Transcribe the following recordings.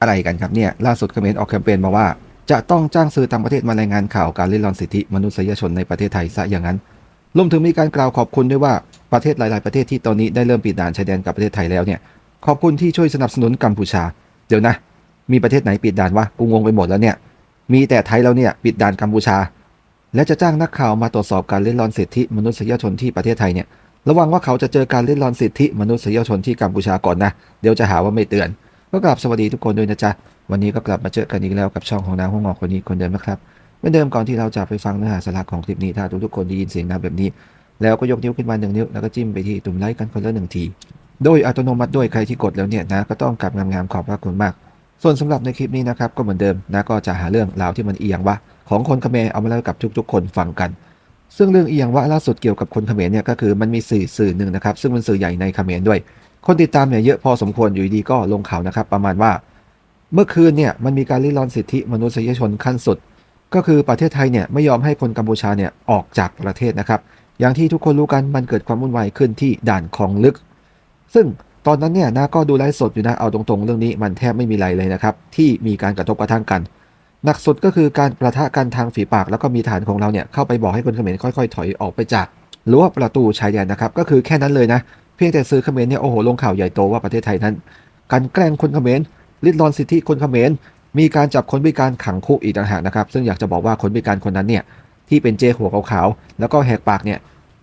อะไรกันครับเนี่ย ล่าสุดเขมรออกแคมเปญมาว่า จะต้องจ้างสื่อต่างประเทศมารายงานข่าวการเลิดรอนสิทธิมนุษยชนในประเทศไทยซะอย่างนั้นรวมถึงมีการกล่าวขอบคุณด้วยว่าประเทศหลาย ๆ ประเทศที่ตอนนี้ได้เริ่มปิดด่านชายแดนกับประเทศไทยแล้วเนี่ย ขอบคุณที่ช่วยสนับสนุนกัมพูชา เดี๋ยวนะ มีประเทศไหนปิดด่านวะกูงงไปหมดแล้วเนี่ย มีแต่ไทยเราเนี่ยปิดด่านกัมพูชา และจะจ้างนักข่าวมาตรวจสอบการเล่นรอนสิทธิมนุษยชนที่ประเทศไทยเนี่ย ระวังว่าเขาจะเจอการเล่นรอนสิทธิมนุษยชนที่กัมพูชาก่อนนะ เดี๋ยวจะหาว่าไม่เตือน ก็กลับสวัสดีทุกคนด้วยนะจ๊ะ วันนี้ก็กลับมาเจอกันอีกแล้วกับช่องของนางห้องงอกคนนี้คนเดิมนะครับเหมือนเดิมก่อนที่เราจะไปฟังเนื้อหาสาระของคลิปนี้ถ้าทุกๆคนได้ยินเสียงดังแบบนี้ แล้วก็ยกนิ้วขึ้นมาหนึ่งนิ้วแล้วก็จิ้มไปที่ตุ่มไลค์กันคนละหนึ่งทีโดยอัตโนมัติด้วยใครที่กดแล้วเนี่ยนะก็ต้องกลับงามๆขอบพระคุณมาก ส่วนสำหรับในคลิปนี้นะครับก็เหมือนเดิมนะก็จะหาเรื่องราวที่มันเอียงวะของคนเขมรเอามาเล่ากับทุกๆ คนฟังกัน ซึ่งเรื่องเอียงวะล่าสุดเกี่ยวกับคนเขมรเนี่ยก็คือมันมีสื่อสื่อหนึ่งนะครับ ซึ่งเป็นสื่อใหญ่ในเขมรด้วย คนติดตามเนี่ยเยอะพอสมควรอยู่ดีก็ลงข่าวนะครับ ประมาณว่า เมื่อคืนเนี่ยมันมีการริดรอนสิทธิมนุษยชนขั้นสุด ก็คือประเทศไทยเนี่ยไม่ยอมให้คนกัมพูชาเนี่ยออกจากประเทศนะครับ อย่างที่ทุกคนรู้กันมันเกิดความวุ่นวายขึ้นที่ด่านคลองลึก ซึ่งตอนนั้นเนี่ยนาก็ดูไลฟ์สดอยู่นะเอาตรงๆ เรื่องนี้มันแทบไม่มีอะไรเลยนะครับที่มีการกระทบกระทั่งกัน หนักสุดก็คือการประทะกันทางฝีปาก แล้วก็มีฐานของเราเนี่ยเข้าไปบอกให้คนเขมรค่อยๆ ถอยออกไปจากรั้วประตูชายแดนนะครับ ก็คือแค่นั้นเลยนะ เพียงแต่ซื้อเขมรเนี่ยโอ้โหลงข่าวใหญ่โตว่าประเทศไทยนั้น การแกล้งคนเขมรลิดรอนสิทธิคนเขมรมีการจับคนพิการขังคุกอีกต่างหากนะครับ ซึ่งอยากจะบอกว่าคนพิการคนนั้นเนี่ยที่เป็นเจหัวขาวๆแล้วก็แหกปากเนี่ย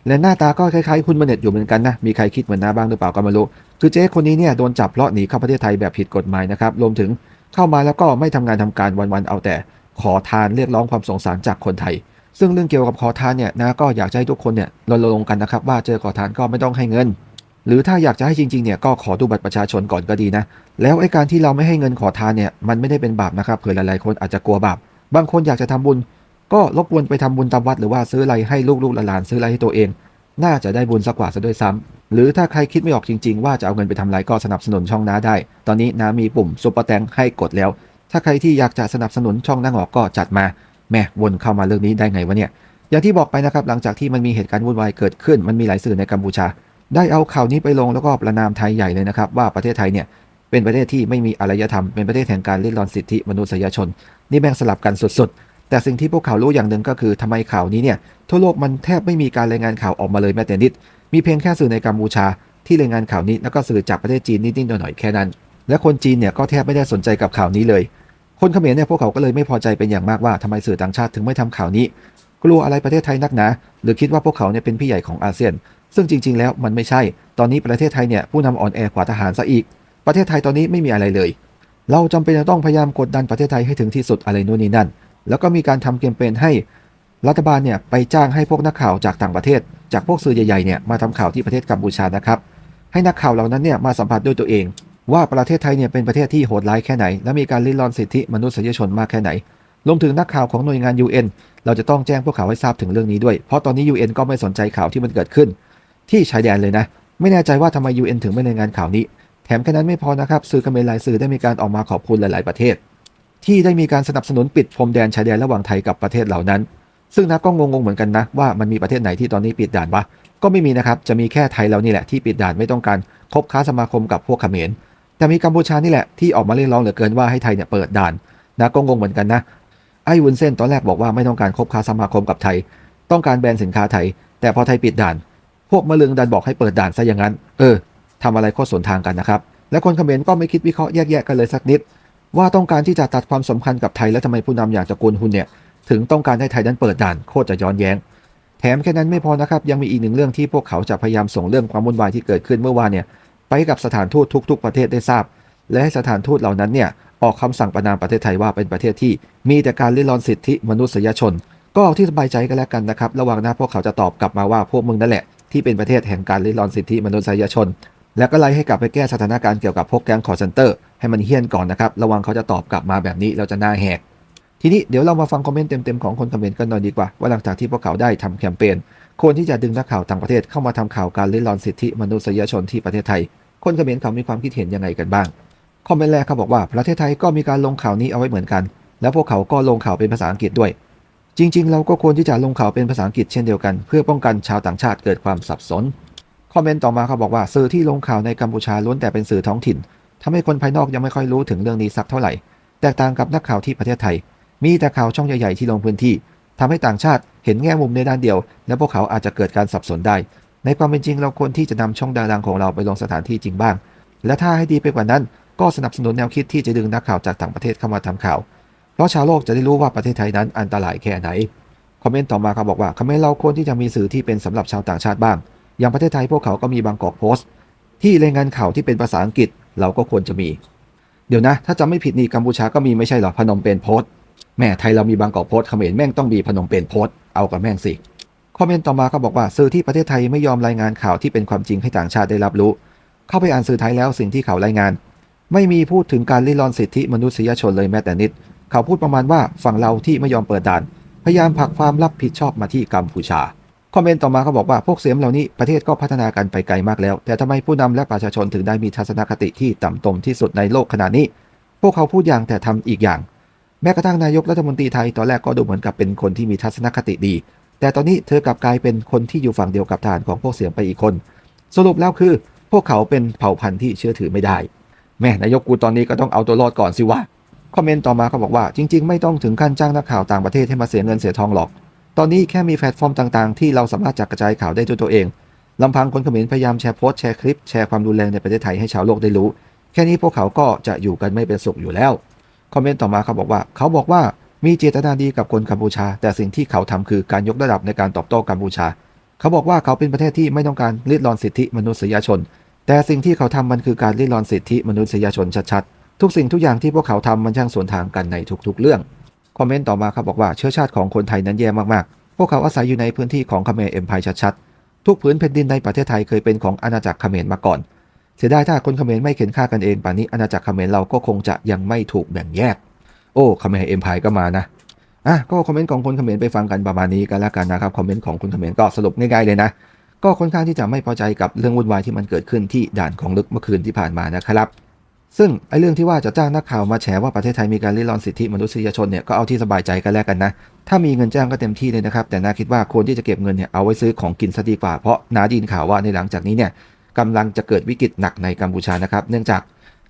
และหน้าตาก็คล้ายๆ คุณมเน็ตอยู่เหมือนกันนะ มีใครคิดเหมือนหน้าบ้างหรือเปล่าก็ไม่รู้ คือเจ๊คนนี้เนี่ยโดนจับเพราะหนีเข้าประเทศไทยแบบผิดกฎหมายนะครับ รวมถึง เข้ามาแล้วก็ไม่ทำงานทำการวันๆเอาแต่ ขอทานเรียกร้องความสงสารจากคนไทย ซึ่งเรื่องเกี่ยวกับขอทานเนี่ยนะก็อยากจะให้ทุกคนเนี่ยรณรงค์กันนะครับ ว่าเจอขอทานก็ไม่ต้องให้เงิน หรือถ้าอยากจะให้จริงๆเนี่ยก็ขอดูบัตรประชาชนก่อนก็ดีนะ แล้วไอ้การที่เราไม่ให้เงินขอทานเนี่ยมันไม่ได้เป็นบาปนะครับเผื่อหลายๆคนอาจจะกลัวบาปบางคนอยากจะทำบุญ ก็รบกวนไปทำบุญตามวัดหรือว่าซื้ออะไรให้ลูกๆหลานๆซื้ออะไรให้ตัวเอง น่าจะได้บุญสักกว่าซะด้วยซ้ำ หรือถ้าใครคิดไม่ออกจริง ๆ ว่าจะเอาเงินไปทำอะไรก็สนับสนุนช่องน้าได้ ตอนนี้น้ามีปุ่มซุปเปอร์แตงให้กดแล้ว ถ้าใครที่อยากจะสนับสนุนช่องน้าหงอกก็จัดมา แม่วนเข้ามาเรื่องนี้ได้ไงวะเนี่ย อย่างที่บอกไปนะครับหลังจากที่มันมีเหตุการณ์วุ่นวายเกิดขึ้น มันมีหลายสื่อในกัมพูชา ได้เอาข่าวนี้ไปลงแล้วก็ประนามไทยใหญ่เลยนะครับว่าประเทศไทยเนี่ยเป็นประเทศที่ไม่มีอารยธรรม เป็นประเทศแห่งการริดรอนสิทธิมนุษยชน นี่แบ่งสลับกันสุดๆ แต่สิ่งที่พวกเขารู้อย่างหนึ่งก็คือทำไมข่าวนี้เนี่ยทั่วโลกมันแทบไม่มีการรายงานข่าวออกมาเลยแม้แต่นิด มีเพียงแค่สื่อในกัมพูชา ที่รายงานข่าวนี้แล้วก็สื่อจากประเทศจีนนิดๆหน่อยๆแค่นั้น และคนจีนเนี่ยก็แทบไม่ได้สนใจกับข่าวนี้เลย คนเขมรเนี่ยพวกเขาก็เลยไม่พอใจเป็นอย่างมากว่าทำไมสื่อต่างชาติถึงไม่ทำข่าวนี้ กลัวอะไรประเทศไทยนักหนาหรือคิดว่าพวกเขาเนี่ยเป็นพี่ใหญ่ของอาเซียน ซึ่งจริง ๆ แล้วมันไม่ใช่ ตอนนี้ประเทศไทยเนี่ยผู้นำอ่อนแอกว่าทหารซะอีก ประเทศไทยตอนนี้ไม่มีอะไรเลย เราจำเป็นจะต้องพยายามกดดันประเทศไทยให้ถึงที่สุดอะไรนู่นนี่นั่น แล้วก็มีการทำแคมเปญให้รัฐบาลเนี่ยไปจ้างให้พวกนักข่าวจากต่างประเทศ จากพวกสื่อใหญ่ๆเนี่ยมาทำข่าวที่ประเทศกัมพูชานะครับ ให้นักข่าวเหล่านั้นเนี่ยมาสัมผัสด้วยตัวเอง ว่าประเทศไทยเนี่ยเป็นประเทศที่โหดร้ายแค่ไหน และมีการริดรอนสิทธิมนุษยชนมากแค่ไหนรวมถึงนักข่าวของหน่วยงาน UN เราจะต้องแจ้งพวกเขาให้ทราบถึงเรื่องนี้ด้วย เพราะตอนนี้ UN ก็ไม่สนใจข่าวที่มันเกิดขึ้น ที่ชายแดนเลยนะ ไม่แน่ใจว่าทำไม UN ถึงไม่รายงานข่าวนี้ แถมแค่นั้นไม่พอนะครับ สื่อกัมเมหลายสื่อได้มีการออกมาขอบคุณหลาย ๆ ประเทศ ที่ได้มีการสนับสนุนปิดพรมแดนชายแดนระหว่างไทยกับประเทศเหล่านั้น ซึ่งนักก็งงๆเหมือนกันนะว่ามันมีประเทศไหนที่ตอนนี้ปิดด่านวะก็ไม่มีนะครับจะมีแค่ไทยเรานี่แหละที่ปิดด่านไม่ต้องการคบค้าสมาคมกับพวกเขมรแต่มีกัมพูชานี่แหละที่ออกมาเรียกร้องเหลือเกินว่าให้ไทยเนี่ยเปิดด่านนะก็งงเหมือนกันนะไอ้วุ้นเส้นตอนแรกบอกว่าไม่ต้องการคบค้าสมาคมกับไทย ต้องการแบนสินค้าไทย แต่พอไทยปิดด่าน พวกมะลึงดันบอกให้เปิดด่านซะอย่างนั้น เออทำอะไรโคตรสวนทางกันนะครับ และคนเขมรก็ไม่คิดวิเคราะห์แยกแยะกันเลยสักนิด ว่าต้องการที่จะตัดความสัมพันธ์กับไทยและทำไมผู้นำอย่างตระกูลฮุนเนี่ย ถึงต้องการให้ไทยนั้นเปิดด่านโคตรจะย้อนแย้ง แถมแค่นั้นไม่พอนะครับ ยังมีอีกหนึ่งเรื่องที่พวกเขาจะพยายามส่งเรื่องความวุ่นวายที่เกิดขึ้นเมื่อวานเนี่ยไปกับสถานทูตทุก ๆ ประเทศได้ทราบ และให้สถานทูตเหล่านั้นเนี่ยออกคำสั่งประนามประเทศไทยว่าเป็นประเทศที่มีแต่การริดรอนสิทธิมนุษยชน ก็เอาที่สบายใจกันแล้วกันนะครับระหว่างน้าพวกเขาจะตอบกลับมาว่าพวกมึงนั่นแหละที่เป็นประเทศแห่งการริดรอนสิทธิมนุษยชน แล้วก็ไล่ให้กลับไปแก้สถานการณ์เกี่ยวกับพวกแก๊งคอร์เซนเตอร์ให้มันเฮี้ยนก่อนนะครับระวังเขาจะตอบกลับมาแบบนี้เราจะหน้าแหก ทีนี้เดี๋ยวเรามาฟังคอมเมนต์เต็มๆของคนคอมเมนต์กันหน่อยดีกว่า ว่าหลังจากที่พวกเขาได้ทำแคมเปญควรที่จะดึงนักข่าวต่างประเทศเข้ามาทำข่าวการริดรอนสิทธิมนุษยชนที่ประเทศไทย คนคอมเมนต์เขามีความคิดเห็นยังไงกันบ้างคอมเมนต์แรกเขาบอกว่าประเทศไทยก็มีการลงข่าวนี้เอาไว้เหมือนกัน แล้วพวกเขาก็ลงข่าวเป็นภาษาอังกฤษด้วย จริง ๆ เราก็ควรที่จะลงข่าวเป็นภาษาอังกฤษเช่นเดียวกัน เพื่อป้องกันชาวต่างชาติเกิดความสับสนคอมเมนต์ต่อมาเขาบอกว่าสื่อที่ลงข่าวในกัมพูชาล้วนแต่เป็นสื่อท้องถิ่นทำให้คนภายนอกยังไม่ค่อยรู้ถึงเรื่องนี้สักเท่าไหร่ แตกต่างกับนักข่าวที่ประเทศไทย มีแต่ข่าวช่องใหญ่ๆที่ลงพื้นที่ทำให้ต่างชาติเห็นแง่มุมในด้านเดียว และพวกเขาอาจจะเกิดการสับสนได้ ในความเป็นจริงเราควรที่จะนำช่องดังๆของเราไปลงสถานที่จริงบ้าง และถ้าให้ดีไปกว่านั้น ก็สนับสนุนแนวคิดที่จะดึงนักข่าวจากต่างประเทศเข้ามาทำข่าว เพราะชาวโลกจะได้รู้ว่าประเทศไทยนั้นอันตรายแค่ไหน คอมเมนต์ต่อมาเขาบอกว่าคอมเมนต์เราควรที่จะมีสื่อที่เป็นสำหรับชาวต่างชาติบ้าง อย่างประเทศไทยพวกเขาก็มีบางกอกโพสต์ ที่รายงานข่าวที่เป็นภาษาอังกฤษเราก็ควรจะมี เดี๋ยวนะ ถ้าจำไม่ผิดนี่กัมพูชาก็มีไม่ใช่หรอพนมเปญโพสต์ แม่ไทยเรามีบางกอกโพสเขมรแม่งต้องมีพนมเปญโพสเอากับแม่งสิ คอมเมนต์ต่อมาเขาบอกว่าสื่อที่ประเทศไทยไม่ยอมรายงานข่าวที่เป็นความจริงให้ต่างชาติได้รับรู้ เข้าไปอ่านสื่อไทยแล้วสิ่งที่เขารายงาน ไม่มีพูดถึงการริดรอนสิทธิมนุษยชนเลยแม้แต่นิด เขาพูดประมาณว่าฝั่งเราที่ไม่ยอมเปิดด่าน พยายามผลักความรับผิดชอบมาที่กัมพูชาคอมเมนต์ต่อมาเขาบอกว่าพวกเสียมเหล่านี้ประเทศก็พัฒนากันไปไกลมากแล้ว แต่ทำไมผู้นำและประชาชนถึงได้มีทัศนคติที่ต่ำตมที่สุดในโลกขนาดนี้ พวกเขาพูดอย่างแต่ทำอีกอย่าง แม้กระทั่งนายกรัฐมนตรีไทยตอนแรกก็ดูเหมือนกับเป็นคนที่มีทัศนคติดี แต่ตอนนี้เธอกลับกลายเป็นคนที่อยู่ฝั่งเดียวกับทหารของพวกเสียมไปอีกคน สรุปแล้วคือ พวกเขาเป็นเผ่าพันธุ์ที่เชื่อถือไม่ได้ แม่นายกกูตอนนี้ก็ต้องเอาตัวรอดก่อนสิวะคอมเมนต์ต่อมาเขาบอกว่าจริง ๆ ไม่ต้องถึงขั้นจ้างนักข่าวต่างประเทศให้มาเสียเงินเสียทองหรอก ตอนนี้แค่มีแพลตฟอร์มต่างๆ ที่เราสามารถจัดกระจายข่าวได้ด้วยตัวเองลำพังคนเขมรพยายามแชร์โพสต์แชร์คลิปแชร์ความรุนแรงในประเทศไทยให้ชาวโลกได้รู้ แค่นี้พวกเขาก็จะอยู่กันไม่เป็นสุขอยู่แล้ว คอมเมนต์ต่อมาเขาบอกว่า เขาบอกว่ามีเจตนาดีกับคนกัมพูชา แต่สิ่งที่เขาทำคือการยกระดับในการตอบโต้กัมพูชา เขาบอกว่าเขาเป็นประเทศที่ไม่ต้องการริดรอนสิทธิมนุษยชน แต่สิ่งที่เขาทำมันคือการริดรอนสิทธิมนุษยชนชัดๆ ทุกสิ่งทุกอย่างที่พวกเขาทำมันช่างสวนทางกันในทุกๆเรื่อง คอมเมนต์ต่อมาเขาบอกว่าเชื้อชาติของคนไทยนั้นแย่มากๆ พวกเขาอาศัยอยู่ในพื้นที่ของเขมรเอ็มพายชัดๆ ทุกพื้นแผ่นดินในประเทศไทยเคยเป็นของอาณาจักรเขมรมาก่อน เสียดายถ้าคนเขมรไม่เข็นฆ่ากันเองป่านนี้อาณาจักรเขมรเราก็คงจะยังไม่ถูกแบ่งแยก โอ้เขมรเอ็มพายก็มานะอะก็คอมเมนต์ของคนเขมรไปฟังกันประมาณนี้กันแล้วกันนะครับคอมเมนต์ของคนเขมรก็สรุปง่ายๆเลยนะก็ค่อนข้างที่จะไม่พอใจกับเรื่องวุ่นวายที่มันเกิดขึ้นที่ด่านของลึกเมื่อคืนที่ผ่านมานะครับ ซึ่งไอ้เรื่องที่ว่าจะจ้างนักข่าวมาแฉว่าประเทศไทยมีการริดรอนสิทธิมนุษยชนเนี่ยก็เอาที่สบายใจกันแล้วกันนะ ถ้ามีเงินจ้างก็เต็มที่เลยนะครับ แต่นาคิดว่าควรที่จะเก็บเงินเนี่ยเอาไว้ซื้อของกินซะดีกว่าเพราะนาดินข่าวว่าในหลังจากนี้เนี่ย กำลังจะเกิดวิกฤตหนักในกัมพูชานะครับ เนื่องจาก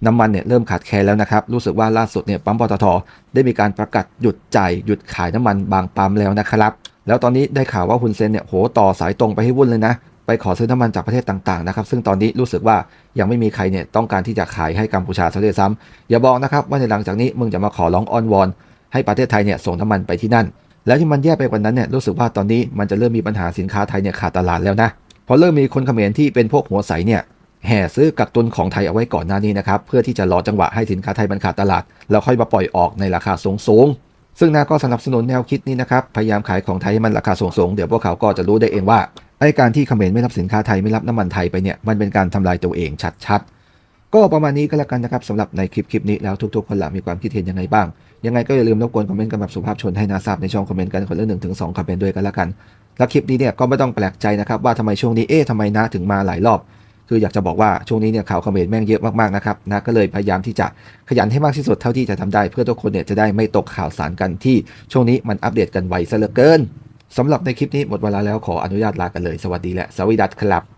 น้ำมันเนี่ยเริ่มขาดแคลนแล้วนะครับ รู้สึกว่าล่าสุดเนี่ยปั๊มปตทได้มีการประกาศหยุดจ่ายหยุดขายน้ำมันบางปั๊มแล้วนะครับ แล้วตอนนี้ได้ข่าวว่าฮุนเซนเนี่ยโหต่อสายตรงไปให้วุ่นเลยนะ ไปขอซื้อน้ำมันจากประเทศต่างๆนะครับ ซึ่งตอนนี้รู้สึกว่ายังไม่มีใครเนี่ยต้องการที่จะขายให้กัมพูชาซะด้วยซ้ำอย่าบอกนะครับว่าในหลังจากนี้มึงจะมาขอร้องอ้อนวอน ให้ประเทศไทยเนี่ยส่งน้ำมันไปที่นั่น แล้วที่มันแย่ไปกว่านั้นเนี่ยรู้สึกว่าตอนนี้มันจะเริ่มมีปัญหาสินค้าไทยเนี่ยขาดตลาดแล้วนะ พอเริ่มมีคนเขมรที่เป็นพวกหัวใสเนี่ยแห่ซื้อกักตุนของไทยเอาไว้ก่อนหน้านี้นะครับเพื่อที่จะรอจังหวะให้สินค้าไทยมันขาดตลาด แล้วค่อยมาปล่อยออกในราคาสูงๆซึ่งนาก็สนับสนุนแนวคิดนี้นะครับพยายามขายของไทยให้มันราคาสูงๆเดี๋ยวพวกเขาก็จะรู้ได้เองว่าไอ้การที่เขมรไม่รับสินค้าไทยไม่รับน้ำมันไทยไปเนี่ยมันเป็นการทำลายตัวเองชัดๆ ก็ประมาณนี้ก็แล้วกันนะครับสำหรับในคลิปคลิปนี้แล้วทุกๆคนละมีความคิดเห็นยังไงบ้าง ยังไงก็อย่าลืมรบกวนคอมเมนต์กันแบบสุภาพชนให้นาทราบในช่องคอมเมนต์กันคนละหนึ่งถึงสองคอมเมนต์ด้วยกันแล้วกัน แล้วคลิปนี้เนี่ยก็ไม่ต้องแปลกใจนะครับว่าทำไมช่วงนี้เอ๊ะทำไมนาถึงมาหลายรอบ คืออยากจะบอกว่าช่วงนี้เนี่ยข่าวคอมเขมรแม่งเยอะมากๆนะครับนะก็เลยพยายามที่จะขยันให้มากที่สุดเท่าที่จะทำได้ เพื่อทุกคนเนี่ยจะได้ไม่ตกข่าวสารกันที่ช่วงนี้มันอัปเดตกันไวซะเหลือเกินสำหรับในคลิปนี้หมดเวลาแล้วขออนุญาตลากันเลยสวัสดีและสวัสดีครับ